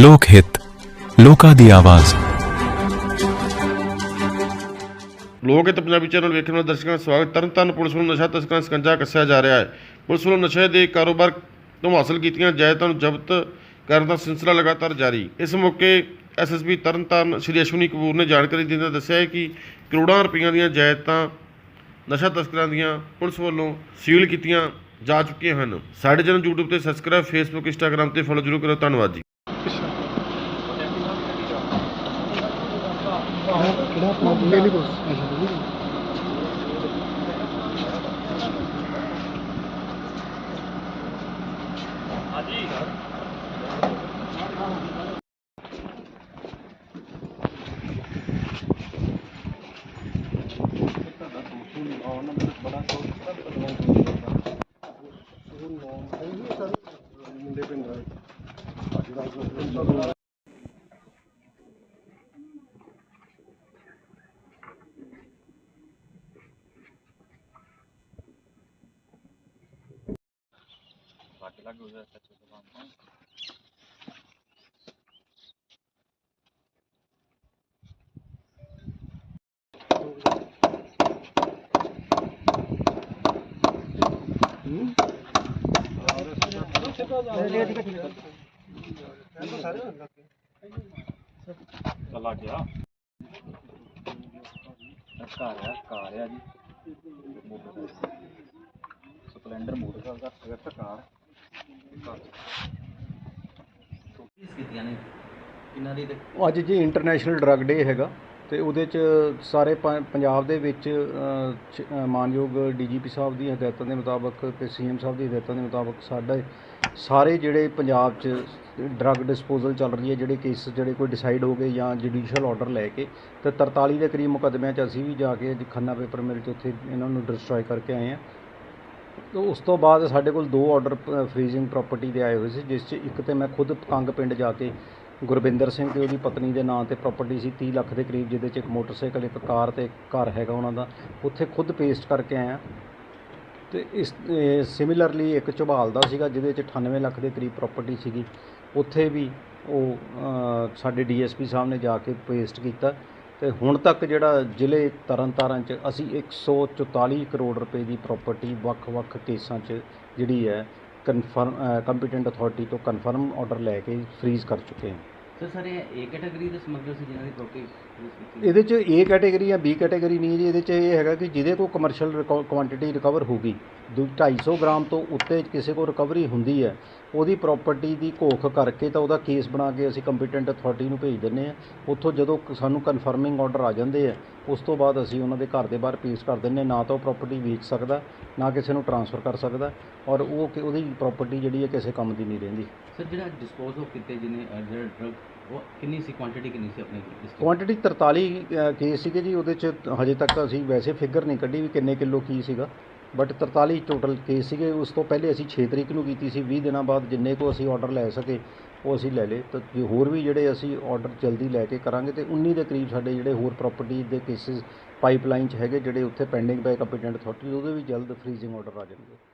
ਲੋਕ ਹਿੱਤ, ਲੋਕਾਂ ਦੀ ਆਵਾਜ਼। ਲੋਕ ਹਿੱਤ ਪੰਜਾਬੀ ਚੈਨਲ ਵੇਖਣ ਵਾਲੇ ਦਰਸ਼ਕਾਂ ਦਾ ਸਵਾਗਤ। ਤਰਨਤਾਰਨ ਪੁਲਿਸ ਵੱਲੋਂ ਨਸ਼ਾ ਤਸਕਰਾਂ ਸਕੰਜਾ ਕੱਸਿਆ ਜਾ ਰਿਹਾ ਹੈ। ਪੁਲਿਸ ਵੱਲੋਂ ਨਸ਼ੇ ਦੇ ਕਾਰੋਬਾਰ ਤੋਂ ਹਾਸਲ ਕੀਤੀਆਂ ਜਾਇਦਾਦਾਂ ਨੂੰ ਜ਼ਬਤ ਕਰਨ ਦਾ ਸਿਲਸਿਲਾ ਲਗਾਤਾਰ ਜਾਰੀ। ਇਸ ਮੌਕੇ ਐਸਐਸਪੀ ਤਰਨਤਾਰਨ ਸ਼੍ਰੀ ਅਸ਼ਵਨੀ ਕਪੂਰ ਨੇ ਜਾਣਕਾਰੀ ਦਿੰਦਿਆਂ ਦੱਸਿਆ ਹੈ ਕਿ ਕਰੋੜਾਂ ਰੁਪਈਆਂ ਦੀਆਂ ਜਾਇਦਾਦਾਂ ਨਸ਼ਾ ਤਸਕਰਾਂ ਦੀਆਂ ਪੁਲਿਸ ਵੱਲੋਂ ਸੀਲ ਕੀਤੀਆਂ ਜਾ ਚੁੱਕੀਆਂ ਹਨ। ਸਾਡੇ ਚੈਨਲ YouTube ਤੇ ਸਬਸਕ੍ਰਾਈਬ Facebook, Instagram ਤੇ ਫੋਲੋ ਜ਼ਰੂਰ ਕਰੋ। ਧੰਨਵਾਦ ਜੀ। ਕਿਹੜਾ ਆਪਣਾ ਡੇਲੀ ਬੋਸ ਅੱਛਾ ਡੇਲੀ ਮੁੰਡੇ ਪਿੰਡ ਦਾ ਚਲਾ ਗਿਆ ਘਰ ਆ ਕਾਰ ਆ ਜੀ ਸਪਲੈਂਡਰ ਮੋਟਰਸਾਈਕਲ ਦਾ ਸਵਿਫਟ ਕਾਰ ਕੀਤੀਆਂ ਨੇ? ਇਹਨਾਂ ਦੀ ਤੇ? ਅੱਜ ਜੀ ਇੰਟਰਨੈਸ਼ਨਲ ਡਰੱਗ ਡੇ ਹੈਗਾ ਤੇ ਉਹਦੇ ਚ ਸਾਰੇ ਪ- ਪੰਜਾਬ ਦੇ ਵਿੱਚ ਅ, ਚ- ਅ, ਮਾਨਯੋਗ ਡੀਜੀਪੀ ਸਾਹਿਬ ਦੀ ਹਦਾਇਤਾਂ ਦੇ ਮੁਤਾਬਕ ਤੇ ਸੀਐਮ ਸਾਹਿਬ ਦੀ ਹਦਾਇਤਾਂ ਦੇ ਮੁਤਾਬਕ ਸਾਡੇ ਸਾਰੇ ਜਿਹੜੇ ਪੰਜਾਬ 'ਚ ਡਰੱਗ ਡਿਸਪੋਜ਼ਲ ਚੱਲ ਰਹੀ ਹੈ ਜਿਹੜੇ ਕੇਸ ਜਿਹੜੇ ਕੋਈ ਡਿਸਾਈਡ ਹੋ ਗਏ ਜਾਂ ਜੁਡੀਸ਼ੀਅਲ ਆਰਡਰ ਲੈ ਕੇ ਤੇ 43 ਦੇ ਕਰੀਬ ਮੁਕੱਦਮਿਆਂ 'ਚ ਅਸੀਂ ਵੀ ਜਾ ਕੇ ਅੱਜ ਖੰਨਾ ਪੇਪਰ ਮਿਲ 'ਚ ਉੱਥੇ ਇਹਨਾਂ ਨੂੰ ਡਿਸਟਰੋਏ ਕਰਕੇ ਆਏ ਹਾਂ। ਉਸ ਤੋਂ ਬਾਅਦ ਸਾਡੇ ਕੋਲ ਦੋ ਆਰਡਰ ਫਰੀਜ਼ਿੰਗ ਪ੍ਰੋਪਰਟੀ ਦੇ ਆਏ ਹੋਏ ਸੀ ਜਿਸ 'ਚ ਇੱਕ ਤਾਂ ਮੈਂ ਖੁਦ ਕੰਗ ਪਿੰਡ ਜਾ ਕੇ ਗੁਰਵਿੰਦਰ ਸਿੰਘ ਅਤੇ ਉਹਦੀ ਪਤਨੀ ਦੇ ਨਾਂ ਤੇ ਪ੍ਰੋਪਰਟੀ ਸੀ ਤੀਹ ਲੱਖ ਦੇ ਕਰੀਬ ਜਿਹਦੇ 'ਚ ਇੱਕ ਮੋਟਰਸਾਈਕਲ ਇੱਕ ਕਾਰ ਅਤੇ ਇੱਕ ਘਰ ਹੈਗਾ ਉਹਨਾਂ ਦਾ। ਉੱਥੇ ਖੁਦ ਪੇਸਟ ਕਰਕੇ ਆਇਆ। ਅਤੇ ਇਸ ਸਿਮਿਲਰਲੀ ਇੱਕ ਝਬਾਲ ਦਾ ਸੀਗਾ ਜਿਹਦੇ 'ਚ 98 ਲੱਖ ਦੇ ਕਰੀਬ ਪ੍ਰੋਪਰਟੀ ਸੀਗੀ। ਉੱਥੇ ਵੀ ਉਹ ਅ, ਸਾਡੇ ਡੀਐਸਪੀ ਸਾਹਿਬ ਨੇ ਜਾ ਕੇ ਪੇਸਟ ਕੀਤਾ। ਤੇ ਹੁਣ ਤੱਕ ਜਿਹੜਾ ਜ਼ਿਲ੍ਹੇ ਤਰਨਤਾਰਨ 'ਚ ਅਸੀਂ 144 ਕਰੋੜ ਰੁਪਏ ਦੀ ਪ੍ਰਾਪਰਟੀ ਵੱਖ-ਵੱਖ ਕੇਸਾਂ 'ਚ ਜਿਹੜੀ ਹੈ ਕਨਫਰਮ ਕੰਪੀਟੈਂਟ ਅਥਾਰਟੀ ਤੋਂ ਕਨਫਰਮ ਆਰਡਰ ਲੈ ਕੇ ਫ੍ਰੀਜ਼ ਕਰ ਚੁੱਕੇ ਹਾਂ। ਸਰ ਸਾਰੇ ਏ ਕੈਟਾਗਰੀ ਦੇ ਸਮਗਲਰ ਸੀ ਜਿਨ੍ਹਾਂ ਦੀ ਪ੍ਰੋਪਰਟੀ ਇਹਦੇ 'ਚ ਏ ਕੈਟਾਗਰੀ ਜਾਂ ਬੀ ਕੈਟਾਗਰੀ ਨਹੀਂ ਹੈ ਜੀ ਇਹਦੇ 'ਚ ਇਹ ਹੈਗਾ ਕਿ ਜਿਹਦੇ ਕੋਲ ਕਮਰਸ਼ੀਅਲ ਕੁਆਂਟੀਟੀ ਰਿਕਵਰ ਹੋਗੀ 250 ਗ੍ਰਾਮ ਤੋਂ ਉੱਤੇ ਕਿਸੇ ਕੋਲ ਰਿਕਵਰੀ ਹੁੰਦੀ ਹੈ ਉਹਦੀ ਪ੍ਰਾਪਰਟੀ ਦੀ ਘੋਖ ਕਰਕੇ ਤਾਂ ਉਹਦਾ ਕੇਸ ਬਣਾ ਕੇ ਅਸੀਂ ਕੰਪੀਟੈਂਟ ਅਥਾਰਟੀ ਨੂੰ ਭੇਜ ਦਿੰਦੇ ਆ ਉੱਥੋਂ ਜਦੋਂ ਸਾਨੂੰ ਕਨਫਰਮਿੰਗ ਆਰਡਰ ਆ ਜਾਂਦੇ ਆ ਉਸ ਤੋਂ ਬਾਅਦ ਅਸੀਂ ਉਹਨਾਂ ਦੇ ਘਰ ਦੇ ਬਾਹਰ ਪੇਸ਼ ਕਰ ਦਿੰਦੇ ਹਾਂ। ਨਾ ਤਾਂ ਉਹ ਪ੍ਰਾਪਰਟੀ ਵੇਚ ਸਕਦਾ ਨਾ ਕਿਸੇ ਨੂੰ ਟਰਾਂਸਫਰ ਕਰ ਸਕਦਾ ਔਰ ਉਹ ਕਿ ਉਹਦੀ ਪ੍ਰਾਪਰਟੀ ਜਿਹੜੀ ਹੈ ਕਿਸੇ ਕੰਮ ਦੀ ਨਹੀਂ ਰਹਿੰਦੀ ਸਰ ਜਿਹੜਾ ਡਿਸਪੋਜ਼ ਆਫ ਕੀਤੇ ਜਿਹਨੇ ਜਿਹੜਾ ਡਰਗ ਉਹ ਕਿੰਨੀ ਸੀ ਕੁਆਂਟੀਟੀ ਕਿੰਨੀ ਸੀ ਆਪਣੇ? ਕੁਆਂਟੀਟੀ 43 ਅ, ਕੇਸ ਸੀਗੇ ਜੀ ਉਹਦੇ ਚ ਹਜੇ ਤੱਕ ਅਸੀਂ ਵੈਸੇ ਫਿਗਰ ਨਹੀਂ ਕੱਢੀ ਵੀ ਕਿੰਨੇ ਕਿਲੋ ਕੀ ਸੀਗਾ ਬਟ 43 ਟੋਟਲ ਕੇਸ ਸੀਗੇ, ਉਸ ਤੋਂ ਪਹਿਲੇ ਅਸੀਂ ਛੇ ਤਰੀਕ ਨੂੰ ਕੀਤੀ ਸੀ, ਵੀਹ ਦਿਨਾਂ ਬਾਅਦ ਜਿੰਨੇ ਕੁ ਅਸੀਂ ਔਡਰ ਲੈ ਸਕੇ, ਉਹ ਅਸੀਂ ਲੈ ਲਏ। ਤਾਂ ਜੇ ਹੋਰ ਵੀ ਜਿਹੜੇ ਅਸੀਂ ਔਡਰ ਜਲਦੀ ਲੈ ਕੇ ਕਰਾਂਗੇ ਅਤੇ ਉੱਨੀ ਦੇ ਕਰੀਬ ਸਾਡੇ ਜਿਹੜੇ ਹੋਰ ਪ੍ਰੋਪਰਟੀ ਦੇ ਕੇਸਿਸ ਪਾਈਪਲਾਈਨ 'ਚ ਹੈਗੇ, ਜਿਹੜੇ ਉੱਥੇ ਪੈਂਡਿੰਗ ਪਏ ਕੰਪੀਟੈਂਟ ਅਥਾਰਟੀ ਉਹਦੇ ਵੀ ਜਲਦ ਫ੍ਰੀਜ਼ਿੰਗ ਔਡਰ ਆ ਜਾਣਗੇ।